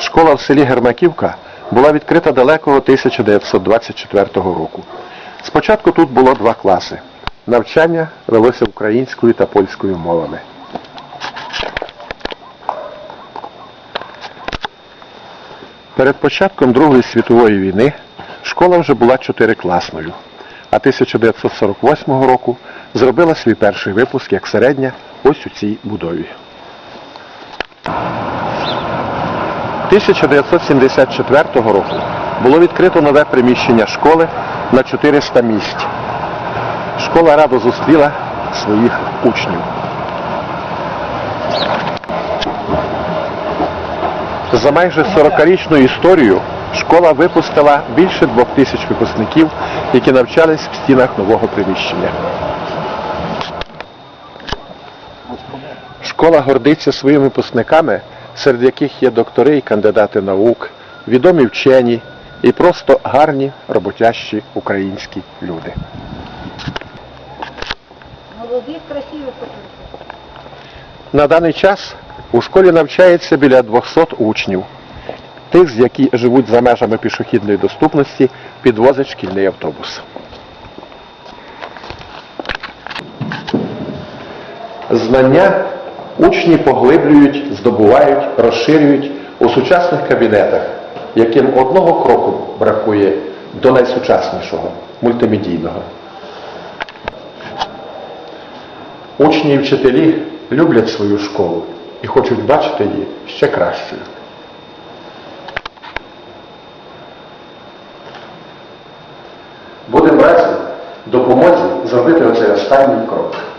Школа в селі Гермаківка була відкрита далекого 1924 року. Спочатку тут було два класи. Навчання велося українською та польською мовами. Перед початком Другої світової війни школа вже була чотирикласною, а 1948 року зробила свій перший випуск як середня ось у цій будові. 1974 року було відкрито нове приміщення школи на 400 місць. Школа радо зустріла своїх учнів. За майже 40-річну історію школа випустила більше двох тисяч випускників, які навчались в стінах нового приміщення. Школа гордиться своїми випускниками, серед яких є доктори і кандидати наук, відомі вчені і просто гарні роботящі українські люди. Молоді, красиві почути. На даний час у школі навчається біля 200 учнів. Тих, які живуть за межами пішохідної доступності, підвозить шкільний автобус. Знання учні поглиблюють, здобувають, розширюють у сучасних кабінетах, яким одного кроку бракує до найсучаснішого мультимедійного. Учні і вчителі люблять свою школу і хочуть бачити її ще кращою. Будемо разом допомозі зробити оцей останній крок.